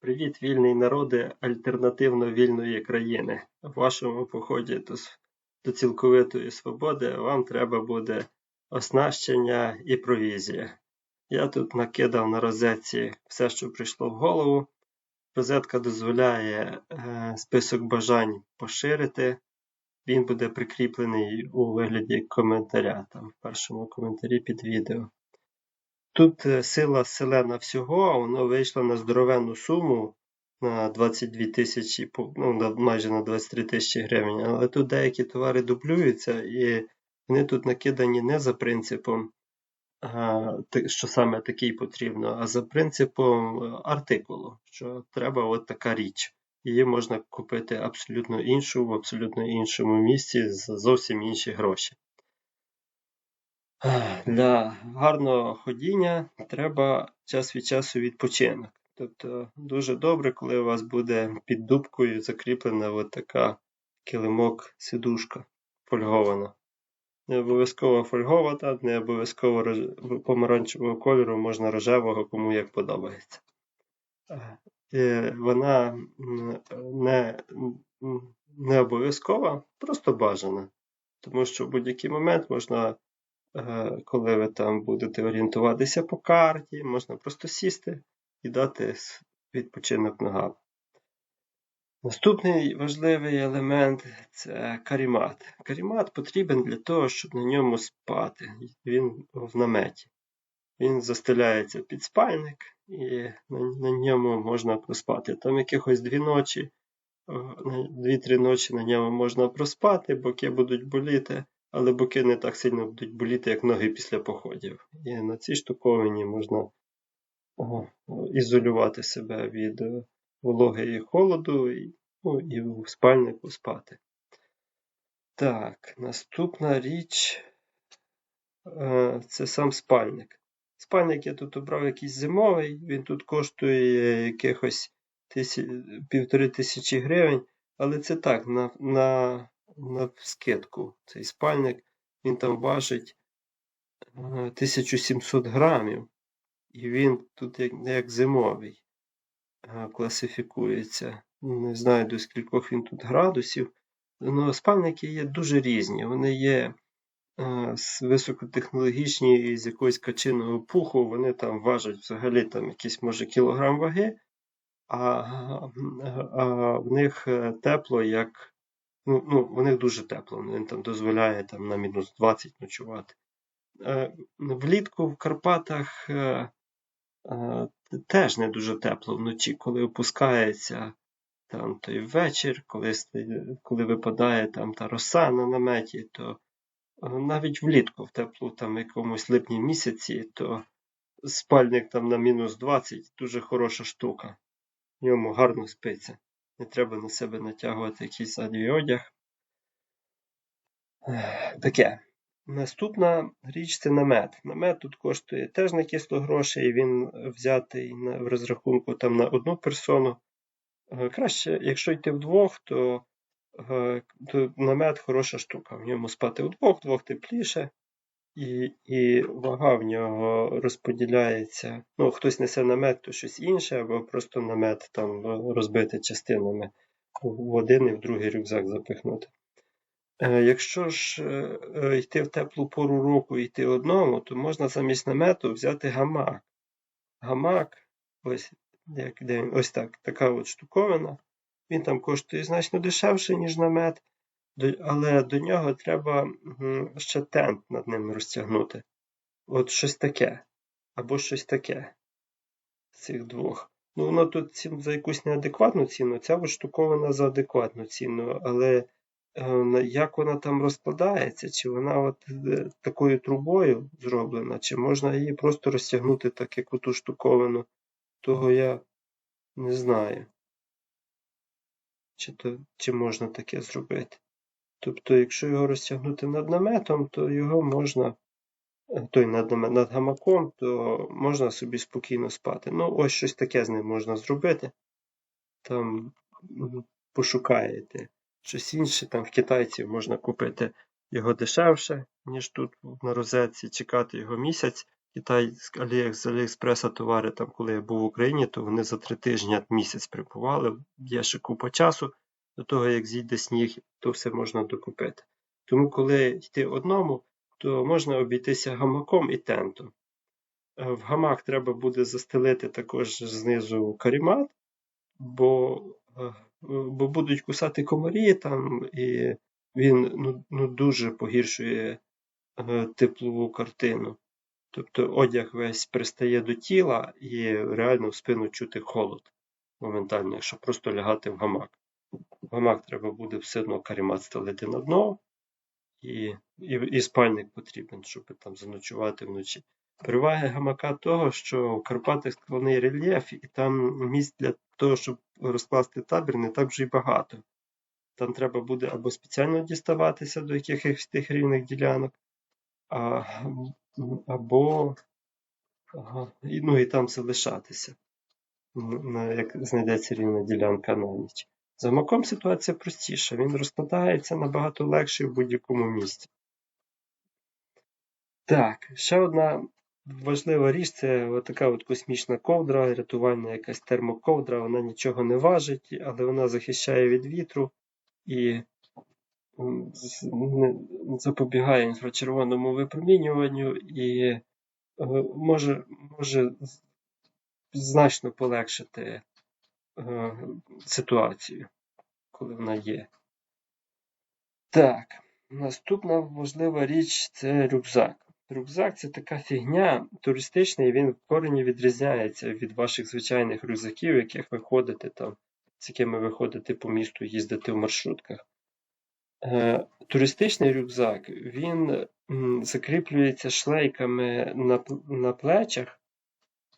Привіт, вільний народи альтернативно вільної країни. В вашому поході до, до цілковитої свободи вам треба буде оснащення і провізія. Я тут накидав на розетці все, що прийшло в голову. Розетка дозволяє е, список бажань поширити. Він буде прикріплений у вигляді коментаря, там в першому коментарі під відео. Тут е, сила селена всього, воно вийшло на здоровенну суму на 22 тисячі, ну, майже на 23 тисячі гривень. Але тут деякі товари дублюються, і вони тут накидані не за принципом, а, що саме такий потрібно, а за принципом е, артикулу, що треба от така річ. Її можна купити абсолютно іншу, в абсолютно іншому місці за зовсім інші гроші. Для гарного ходіння треба час від часу відпочинок. Тобто дуже добре, коли у вас буде під дубкою закріплена от така килимок-сидушка фольгована. Не обов'язково фольгована, не обов'язково рож- помаранчевого кольору, можна рожевого, кому як подобається. Е, Вона не, не обов'язкова, просто бажана. Тому що в будь-який момент можна коли ви там будете орієнтуватися по карті, можна просто сісти і дати відпочинок ногам. Наступний важливий елемент це карімат. Карімат потрібен для того, щоб на ньому спати. Він в наметі. Він застеляється під спальник, і на, ньому можна проспати. Там якихось дві ночі, дві-три ночі на ньому можна проспати, боки будуть боліти, але боки не так сильно будуть боліти, як ноги після походів. І на цій штуковині можна ізолювати себе від е, вологи і холоду, і, ну, і в спальнику спати. Так, наступна річ е, це сам спальник. Спальник я тут обрав якийсь зимовий, він тут коштує якихось тисі, півтори тисячі гривень, але це так, на, на, на скидку. Цей спальник, він там важить е, 1700 грамів, і він тут як, як зимовий е, класифікується. Не знаю до скількох він тут градусів. Ну, спальники є дуже різні. Вони є е, високотехнологічні і з якоїсь качиного пуху, вони там важать взагалі там якийсь може кілограм ваги, а, а в них е, тепло, як ну, ну, в них дуже тепло, він там дозволяє там на мінус 20 ночувати. Е, Влітку в Карпатах е, е, теж не дуже тепло вночі, коли опускається там той вечір, коли, коли випадає там та роса на наметі, то е, навіть влітку, в теплу там якомусь липні місяці, то спальник там на мінус 20 дуже хороша штука. В ньому гарно спиться. Не треба на себе натягувати якийсь задній одяг. Таке. Наступна річ це намет. Намет тут коштує теж на кисло грошей, він взятий в розрахунку там на одну персону. Е, Краще, якщо йти вдвох, то, е, то намет хороша штука. В ньому спати вдвох, вдвох тепліше, і, і вага в нього розподіляється. Ну, хтось несе намет, то щось інше, або просто намет там розбити частинами в один і в другий рюкзак запихнути. Е, Якщо ж е, е, йти в теплу пору року йти одному, то можна замість намету взяти гамак. Гамак, ось як ось так, така от штуковина. Він там коштує значно дешевше, ніж намет, але до нього треба ще тент над ним розтягнути. От щось таке. Або щось таке. Цих двох. Ну, воно тут за якусь неадекватну ціну, ця от штуковина за адекватну ціну, але е, як вона там розкладається, чи вона от е, такою трубою зроблена, чи можна її просто розтягнути так, як оту штуковину, того я не знаю. Чи, то, чи можна таке зробити. Тобто, якщо його розтягнути над наметом, то його можна, е, той над, над гамаком, то можна собі спокійно спати. Ну, ось щось таке з ним можна зробити. Там пошукаєте щось інше, там в китайців можна купити його дешевше, ніж тут на розетці, чекати його місяць, Китай з Алі- з Аліекспреса товари, там, коли я був в Україні, то вони за три тижні місяць прибували. Є ще купа часу до того, як зійде сніг, то все можна докупити. Тому, коли йти одному, то можна обійтися гамаком і тентом. Е, В гамак треба буде застелити також знизу карімат, бо, е, бо будуть кусати комарі там, і він ну, ну, дуже погіршує е, теплову картину. Тобто одяг весь пристає до тіла і реально в спину чути холод моментально, якщо просто лягати в гамак. Гамак треба буде все одно карімат стелити на дно, і, і, і спальник потрібен, щоб там заночувати вночі. Переваги гамака того, що в Карпатах складний рельєф, і там місць для того, щоб розкласти табір, не так вже й багато. Там треба буде або спеціально діставатися до якихось тих рівних ділянок, а, або ага, ну, і там залишатися, як знайдеться рівна ділянка на ніч. З гамаком ситуація простіша, він розкладається набагато легше в будь-якому місці. Так, ще одна важлива річ це така от космічна ковдра, рятувальна якась термоковдра, вона нічого не важить, але вона захищає від вітру і запобігає інфрачервоному випромінюванню і е, може, може значно полегшити ситуацію, коли вона є. Так, наступна важлива річ це рюкзак. Рюкзак це така фігня туристичний, він в корені відрізняється від ваших звичайних рюкзаків, яких ви ходите там, з якими ви ходите по місту, їздите в маршрутках. Е, туристичний рюкзак він закріплюється шлейками на, на плечах,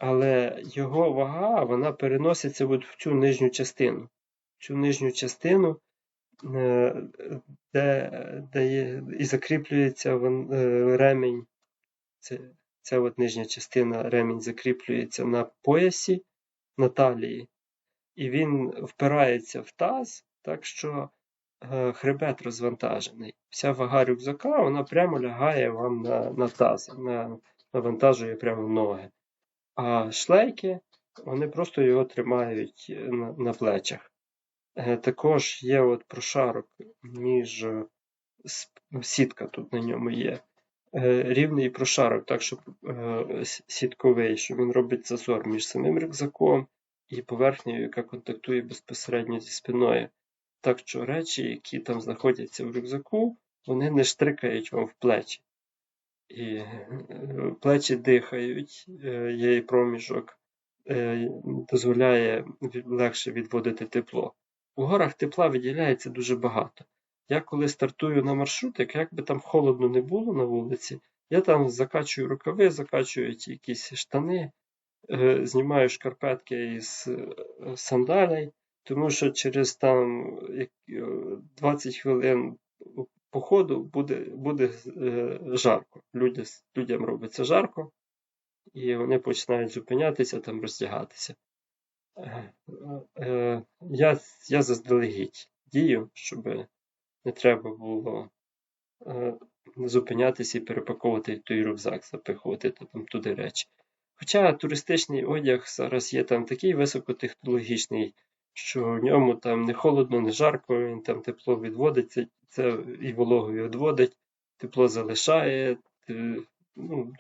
але його вага вона переноситься от в цю нижню частину. В цю нижню частину, е, де, де є, і закріплюється е, ремінь. Це, ця от нижня частина ремінь закріплюється на поясі, на талії, і він впирається в таз, так що е, хребет розвантажений. Вся вага рюкзака вона прямо лягає вам на, на таз, на, навантажує прямо ноги. А шлейки вони просто його тримають е, на, плечах. Е, Також є от прошарок між е, сітка тут на ньому є. Рівний прошарок, так щоб сітковий, що він робить зазор між самим рюкзаком і поверхнею, яка контактує безпосередньо зі спиною. Так що речі, які там знаходяться в рюкзаку, вони не штрикають вам в плечі. І е, плечі дихають, е, є проміжок, е, дозволяє легше відводити тепло. У горах тепла виділяється дуже багато. Я коли стартую на маршрутик, як би там холодно не було на вулиці, я там закачую рукави, закачую якісь штани, знімаю шкарпетки із сандалей, тому що через там як- е, 20 хвилин походу буде, буде е, жарко. Люди, людям робиться жарко, і вони починають зупинятися, там роздягатися. Е, е, Я, я заздалегідь дію, щоб не треба було зупинятися і перепаковувати той рюкзак, запихувати там туди речі. Хоча туристичний одяг зараз є там такий високотехнологічний, що в ньому там не холодно, не жарко, він там тепло відводиться, це і вологу відводить, тепло залишає. е, Ну,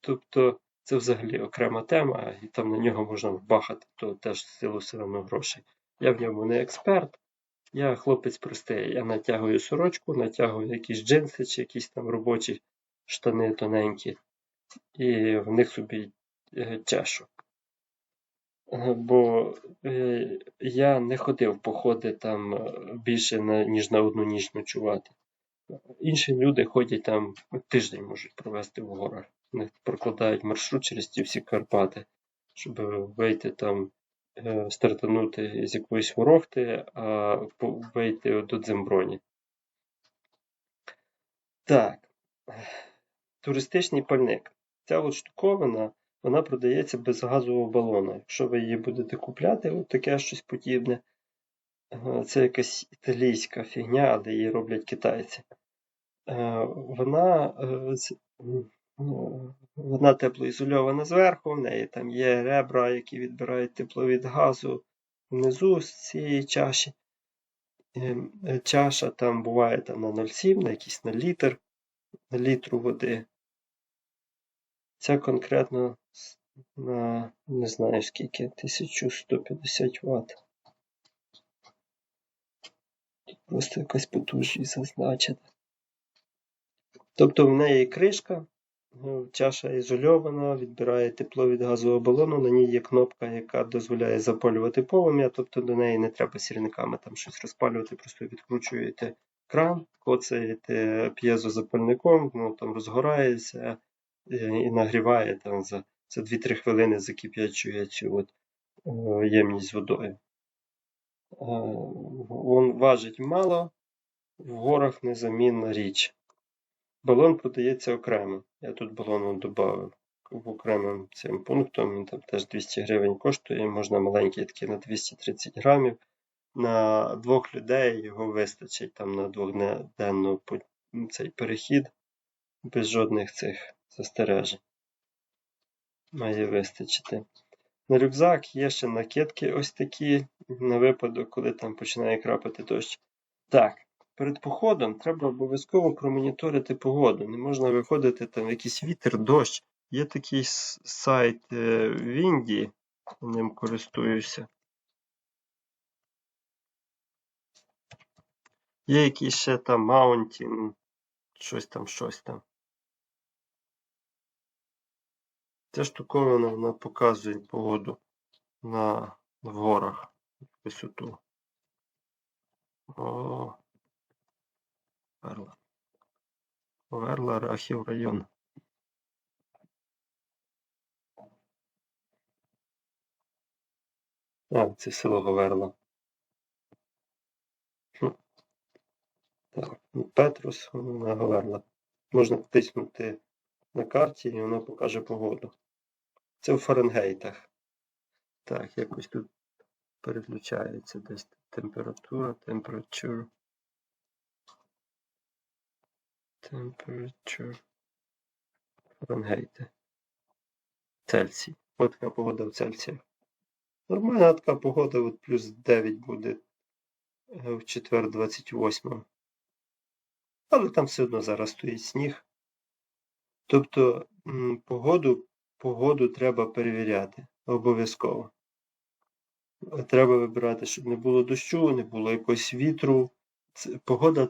тобто це взагалі окрема тема, і там на нього можна вбахати, то теж силу все одно грошей. Я в ньому не експерт, я хлопець простий. Я натягую сорочку, натягую якісь джинси чи якісь там робочі штани тоненькі, і в них собі е, чешу. Е, Бо е, я не ходив походи там е, більше ніж на одну ніч ночувати. Інші люди ходять там тиждень можуть провести в горах. Вони прокладають маршрут через ті всі Карпати, щоб вийти там, стартанути з якоїсь ворохти, а вийти до Дземброні. Так. Туристичний пальник. Ця от штуковина, вона продається без газового балона. Якщо ви її будете купляти, от таке щось подібне. е, Це якась італійська фігня, але її роблять китайці. Е, Вона е, Ну, Вона теплоізольована зверху, в неї там є ребра, які відбирають тепло від газу внизу з цієї чаші. Чаша там буває там на 0,7, на якийсь на літр, на літру води. Ця конкретно на не знаю скільки, 1150 Вт. Просто якась потужність зазначена. Тобто в неї кришка, ну, чаша ізольована, відбирає тепло від газового балону, на ній є кнопка, яка дозволяє запалювати полум'я, тобто до неї не треба сірниками там щось розпалювати, просто відкручуєте кран, коцаєте п'єзозапальником, воно там розгорається е, і нагріває там за, за 2-3 хвилини закип'ячує цю от, е, ємність з водою. Е, Він важить мало, в горах незамінна річ. Балон продається окремо. Я тут балон додав окремим цим пунктом. Він там теж 200 гривень коштує. Можна маленький такий на 230 грамів. На двох людей його вистачить там на двохденний цей перехід без жодних цих застережень. Має вистачити. На рюкзак є ще накидки ось такі, на випадок, коли там починає крапати дощ. Так, перед походом треба обов'язково промоніторити погоду. Не можна виходити там якийсь вітер, дощ. Є такий сайт е, в Індії, ним користуюся. Є якийсь ще там Mountain, щось там, щось там. Ця штуковина вона показує погоду на в горах висоту. О, Верла. Верла, Рахів район. А, це село Говерла. Так, ну, Петрус, вона Говерла. Можна втиснути на карті і воно покаже погоду. Це в Фаренгейтах. Так, якось тут переключається десь температура, temperature. Temperature. Фаренгейти. Цельсій. Ось така погода в Цельсіях. Нормальна така погода, от плюс 9 буде е, в четвер 28. Але там все одно зараз стоїть сніг. Тобто погоду, погоду треба перевіряти обов'язково. Треба вибирати, щоб не було дощу, не було якогось вітру. Погода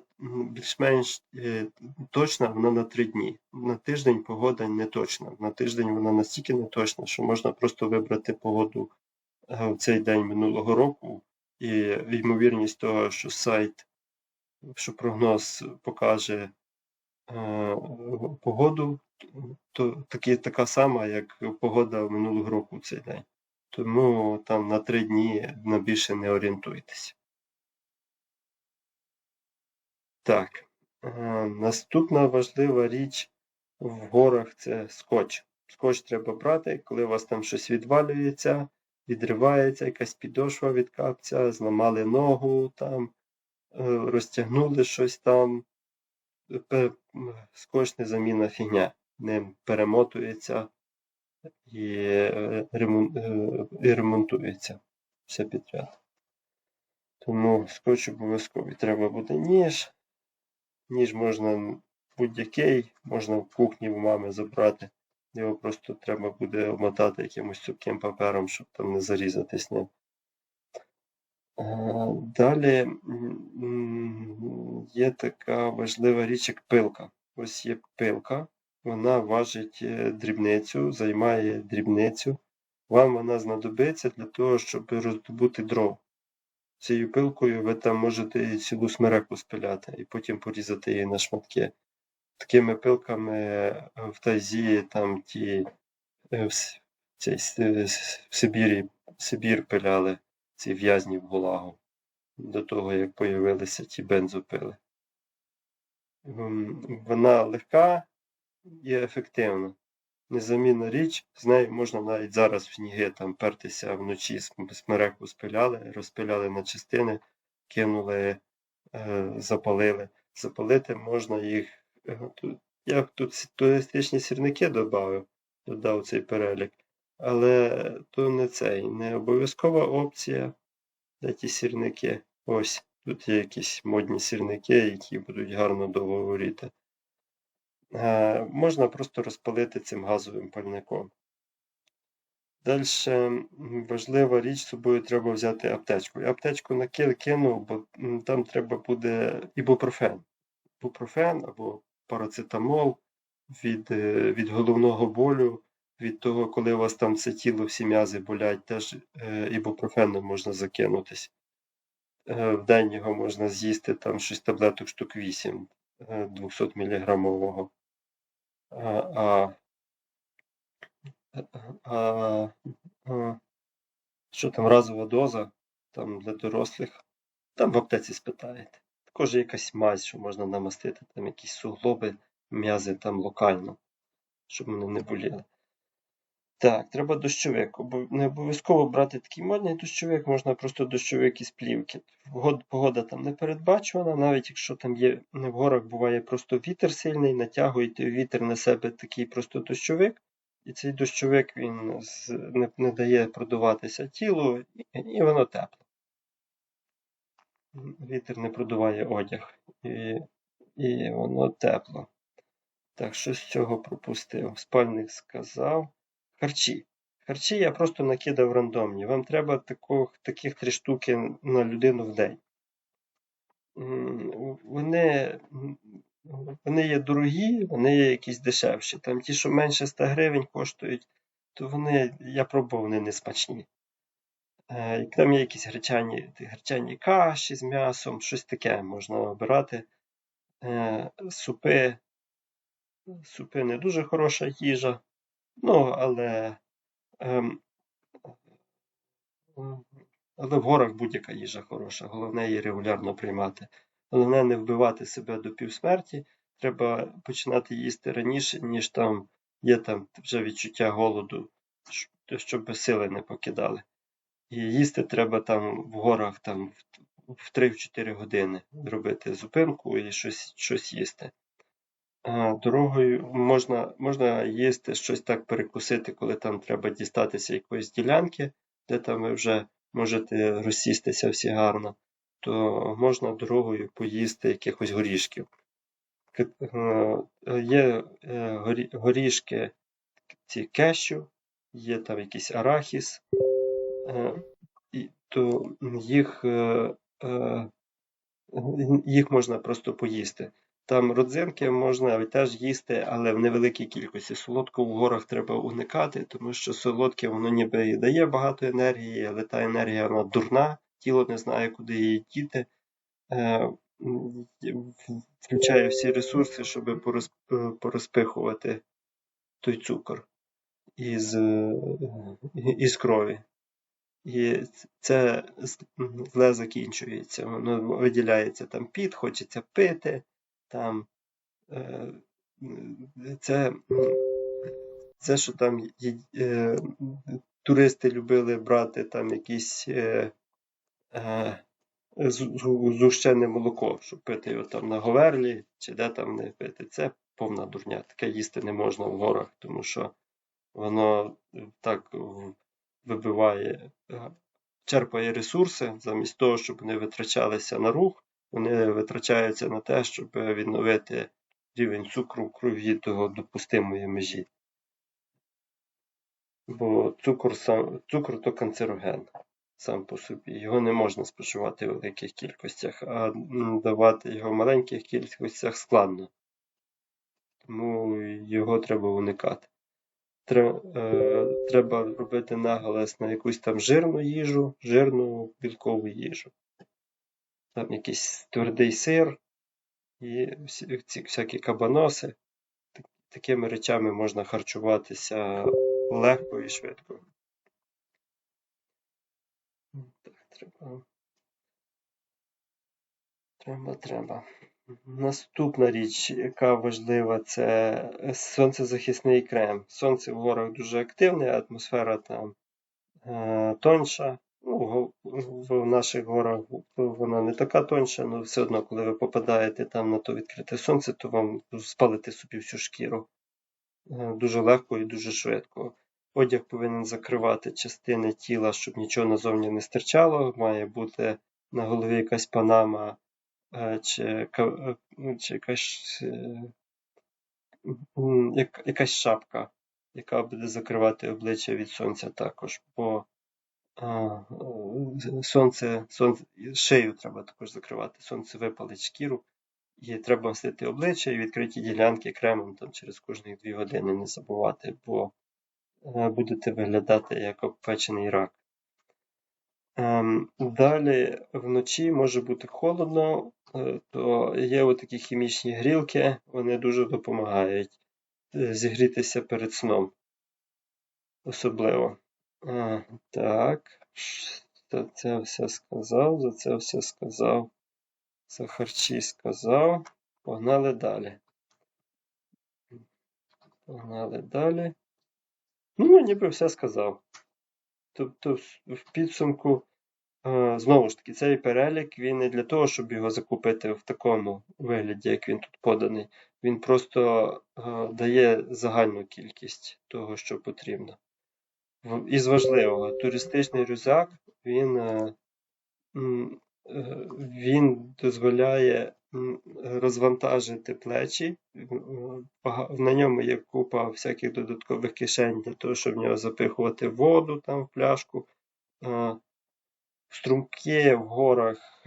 більш-менш е, точна, вона на три дні. На тиждень погода не точна. На тиждень вона настільки не точна, що можна просто вибрати погоду е, в цей день минулого року, і ймовірність того, що сайт, що прогноз покаже е, погоду, то такі, така сама, як погода минулого року в цей день. Тому там на три дні на більше не орієнтуйтесь. Так, е, наступна важлива річ в горах це скотч. Скотч треба брати, коли у вас там щось відвалюється, відривається, якась підошва від капця, зламали ногу, там, е, розтягнули щось там. Скотч незамінна фігня. Ним перемотується і, е, е, і ремонтується все підряд. Тому скотч обов'язковий. Треба буде ніж. Ніж можна будь-який, можна в кухні в мами забрати. Його просто треба буде обмотати якимось цупким папером, щоб там не зарізатись ним. Е, Далі є така важлива річ, як пилка. Ось є пилка, вона важить е, дрібницю, займає дрібницю. Вам вона знадобиться для того, щоб роздобути дров. Цією пилкою ви там можете цілу смереку спиляти і потім порізати її на шматки. Такими пилками е, в Тайзі, там ті е, в, цей, в Сибірі, Сибір пиляли ці в'язні в Гулагу до того, як появилися ті бензопили. Вона легка і ефективна. Незамінна річ, з нею можна навіть зараз в сніги там пертися вночі, смереку спиляли, розпиляли на частини, кинули, е, запалили. Запалити можна їх е, тут Я б тут туристичні сірники додав, додав цей перелік, але то не цей, не обов'язкова опція. Де ті сірники? Ось, тут є якісь модні сірники, які будуть гарно довго. Е, можна просто розпалити цим газовим пальником. Далі важлива річ з собою треба взяти аптечку. Я аптечку на кил кинув, бо там треба буде ібупрофен. Ібупрофен або парацетамол від, е, від головного болю, від того, коли у вас там це тіло, всі м'язи болять, теж е, ібупрофеном можна закинутись. В день його можна з'їсти там щось таблеток штук 8 е, 200 мг. Що там разова доза там для дорослих? Там в аптеці спитаєте. Також є якась мазь, що можна намастити, там якісь суглоби, м'язи там локально, щоб вони не боліли. Так, треба дощовик. Обов- Не обов'язково брати такий модний дощовик, можна просто дощовик із плівки. Погод- Погода там не передбачувана, навіть якщо там є в горах буває просто вітер сильний, натягуєте вітер на себе такий просто дощовик, і цей дощовик він не, не дає продуватися тілу, і, і воно тепло. Вітер не продуває одяг, і, і воно тепло. Так, що з цього пропустив? Спальник сказав. Харчі. Харчі я просто накидав рандомні. Вам треба тако, таких три штуки на людину в день. Вони, вони є дорогі, вони є якісь дешевші. Там ті, що менше 100 гривень коштують, то вони, я пробував, вони не смачні. Е, і Там є якісь гречані, гречані каші з м'ясом, щось таке можна обирати. Е, Супи. Супи не дуже хороша їжа. Ну, але, ем, але в горах будь-яка їжа хороша. Головне її регулярно приймати. Головне не вбивати себе до півсмерті. Треба починати їсти раніше, ніж там є там вже відчуття голоду, щоб сили не покидали. І їсти треба там в горах там в- в 3-4 години робити зупинку і щось, щось їсти. Дорогою можна, можна їсти щось так перекусити, коли там треба дістатися якоїсь ділянки, де там ви вже можете розсістися всі гарно, то можна дорогою поїсти якихось горішків. Е, Є е, горішки ці кешю, є там якийсь арахіс, е, і то їх, їх можна просто поїсти. Там родзинки можна теж їсти, але в невеликій кількості. Солодку в горах треба уникати, тому що солодке воно ніби і дає багато енергії, але та енергія вона дурна, тіло не знає, куди її діти. Е, Включає всі ресурси, щоб е, порозпихувати той цукор із, е, із крові. І це зле закінчується. Воно виділяється там піт, хочеться пити. Там, е, це, це, що там е, туристи любили брати там якісь е, е, молоко, щоб пити його там на Говерлі, чи де там не пити. Це повна дурня. Таке їсти не можна в горах, тому що воно так вибиває, е, черпає ресурси, замість того, щоб вони витрачалися на рух, вони витрачаються на те, щоб відновити рівень цукру в крові до допустимої межі. Бо цукор сам цукор то канцероген сам по собі. Його не можна споживати в великих кількостях, а давати його в маленьких кількостях складно. Тому його треба уникати. Е, Треба робити наголос на якусь там жирну їжу, жирну білкову їжу. Там якийсь твердий сир і ці всякі кабаноси. Такими речами можна харчуватися легко і швидко. Так, треба. Треба, треба. Наступна річ, яка важлива, це сонцезахисний крем. Сонце в горах дуже активне, атмосфера там е, тонша. Ну, в наших горах вона не така тонша, але все одно, коли ви попадаєте там на то відкрите сонце, то вам спалите собі всю шкіру. Е, Дуже легко і дуже швидко. Одяг повинен закривати частини тіла, щоб нічого назовні не стирчало. Має бути на голові якась панама е, чи, е, чи якась, якась шапка, яка буде закривати обличчя від сонця також. Бо а, е, сонце, сонце, шию треба також закривати. Сонце випалить шкіру, і треба мастити обличчя і відкриті ділянки кремом там через кожні дві години не забувати, бо е, будете виглядати як обпечений рак. Ем, Далі вночі може бути холодно, е, то є такі хімічні грілки, вони дуже допомагають е, зігрітися перед сном. Особливо. Так, за це все сказав, за це все сказав. За харчі сказав. Погнали далі. Погнали далі. Ну, ніби все сказав. Тобто, в- підсумку, знову ж таки, цей перелік він не для того, щоб його закупити в такому вигляді, як він тут поданий. Він просто дає загальну кількість того, що потрібно. Із важливого, туристичний рюкзак, він, е, е, він дозволяє розвантажити плечі. На ньому є купа всяких додаткових кишень для того, щоб в нього запихувати воду там в пляшку. Е, Струмки в горах,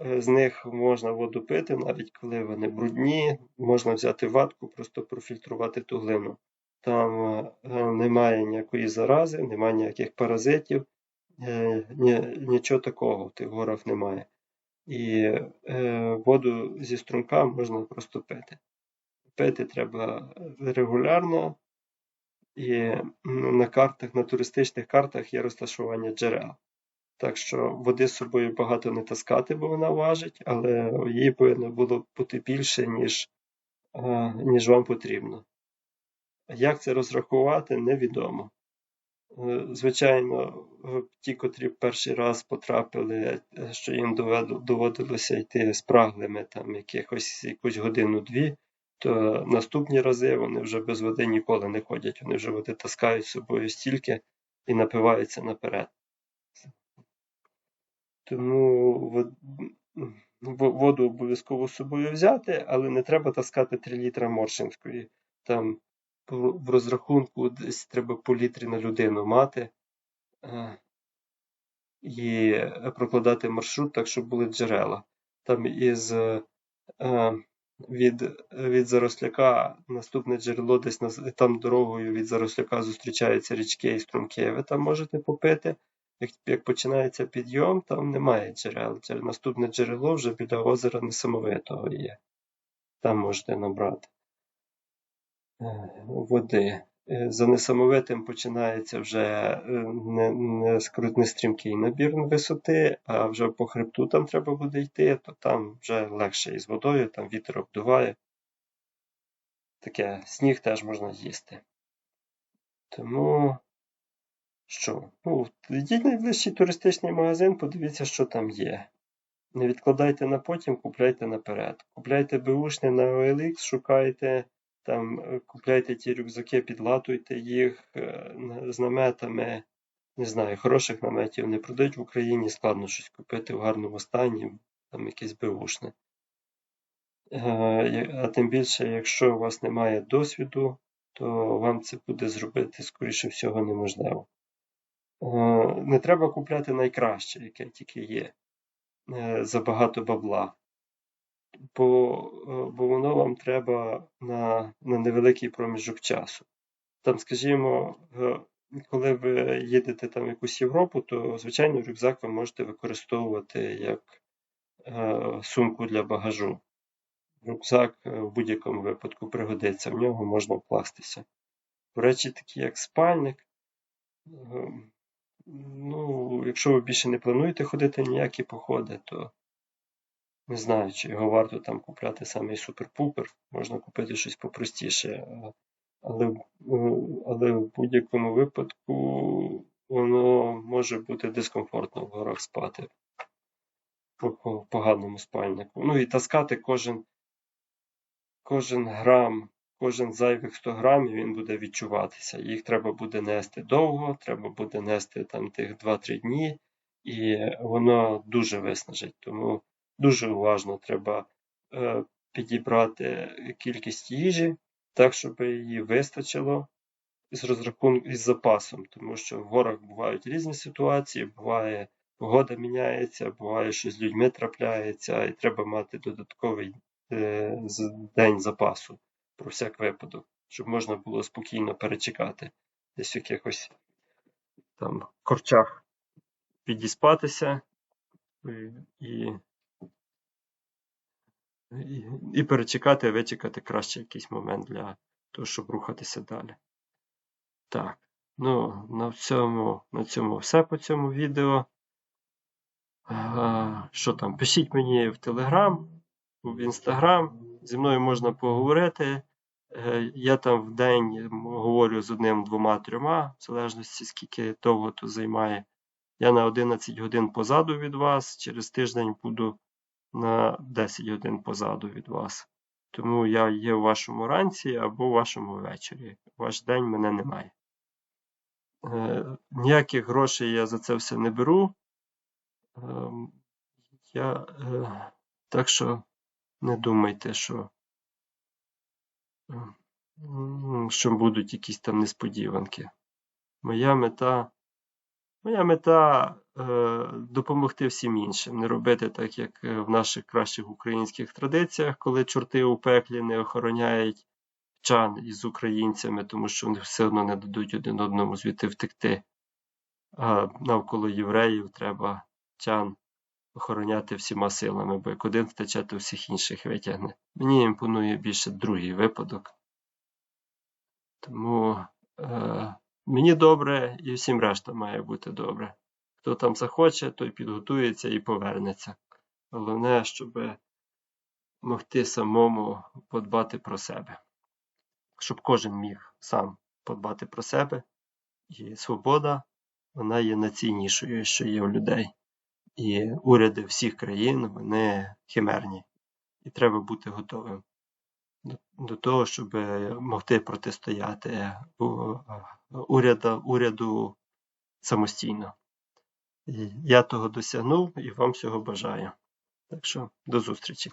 з них можна воду пити, навіть коли вони брудні. Можна взяти ватку, просто профільтрувати ту глину. Там е, е, немає ніякої зарази, немає ніяких паразитів, е, ні- нічого такого в тих горах немає. І е, воду зі струмка можна просто пити. Пити треба регулярно, і на картах, на туристичних картах є розташування джерел. Так що води з собою багато не таскати, бо вона важить, але її повинно було бути більше, ніж, ніж вам потрібно. Як це розрахувати, невідомо. Е, Звичайно, ті, котрі перший раз потрапили, е, що їм доводилося йти спраглими там якихось якусь годину-дві, то наступні рази вони вже без води ніколи не ходять. Вони вже води таскають з собою стільки і напиваються наперед. Тому воду обов'язково з собою взяти, але не треба таскати 3 літра моршинської. Там в розрахунку десь треба по літрі на людину мати е, і прокладати маршрут так, щоб були джерела. Там із е, від, від Заросляка наступне джерело десь там дорогою від Заросляка зустрічаються річки і струмки. Ви там можете попити. Як, як починається підйом, там немає джерел. Наступне джерело вже біля озера Несамовитого є. Там можете набрати води. Е, За несамовитим починається вже е, не, не, не стрімкий набір висоти, а вже по хребту там треба буде йти, то там вже легше із водою, там вітер обдуває. Таке, сніг теж можна їсти. Тому що? Ну, йдіть найближчий туристичний магазин, подивіться, що там є. Не відкладайте на потім, купляйте наперед. Купляйте беушне на OLX, шукайте, там, е, купляйте ті рюкзаки, підлатуйте їх е, з наметами. Не знаю, хороших наметів не продають в Україні, складно щось купити в гарному стані, там якесь беушне. Е, А тим більше, якщо у вас немає досвіду, то вам це буде зробити, скоріше всього, неможливо. Не треба купляти найкраще, яке тільки є, за багато бабла. Бо, е, бо воно вам треба на, на невеликий проміжок часу. Там, скажімо, е, коли ви їдете там в якусь Європу, то звичайно рюкзак ви можете використовувати як е, сумку для багажу. Рюкзак в будь-якому випадку пригодиться, в нього можна вкластися. До речі, такі як спальник. Ну, якщо ви більше не плануєте ходити ніякі походи, то не знаю, чи його варто там купляти самий супер-пупер. Можна купити щось попростіше. Але, е, але в будь-якому випадку воно може бути дискомфортно в горах спати по поганому спальнику. Ну і таскати кожен, кожен грам, кожен зайвих 100 грамів він буде відчуватися. Їх треба буде нести довго, треба буде нести там тих 2-3 дні, і воно дуже виснажить. Тому дуже уважно треба е, підібрати кількість їжі так, щоб її вистачило із розрахунку із запасом, тому що в горах бувають різні ситуації, буває погода міняється, буває, що з людьми трапляється, і треба мати додатковий е, день запасу про всяк випадок, щоб можна було спокійно перечекати десь в якихось там корчах підіспатися і, і, перечекати, вичекати краще якийсь момент для того, щоб рухатися далі. Так, ну на цьому, на цьому все по цьому відео. Що там? Пишіть мені в Телеграм, в Інстаграм. Зі мною можна поговорити. Е, Я там в день говорю з одним, двома, трьома, в залежності скільки довго то займає. Я на 11 годин позаду від вас. Через тиждень буду на 10 годин позаду від вас. Тому я є в вашому ранці або в вашому вечорі. Ваш день мене немає. Е, Ніяких грошей я за це все не беру. Ем, Я, е, так що не думайте, що, е, що будуть якісь там несподіванки. Моя мета, моя мета е, допомогти всім іншим, не робити так, як е, в наших кращих українських традиціях, коли чорти у пеклі не охороняють чан із українцями, тому що вони все одно не дадуть один одному звідти втекти. А навколо євреїв треба чан охороняти всіма силами, бо як один втече, то всіх інших витягне. Мені імпонує більше другий випадок. Тому е, мені добре і всім решта має бути добре. Хто там захоче, той підготується і повернеться. Головне, щоб могти самому подбати про себе. Щоб кожен міг сам подбати про себе. І свобода, вона є найціннішою, що є у людей. І уряди всіх країн вони химерні, і треба бути готовим до, того, щоб могти протистояти у- уряда, уряду самостійно. Я того досягнув і вам всього бажаю. Так що до зустрічі.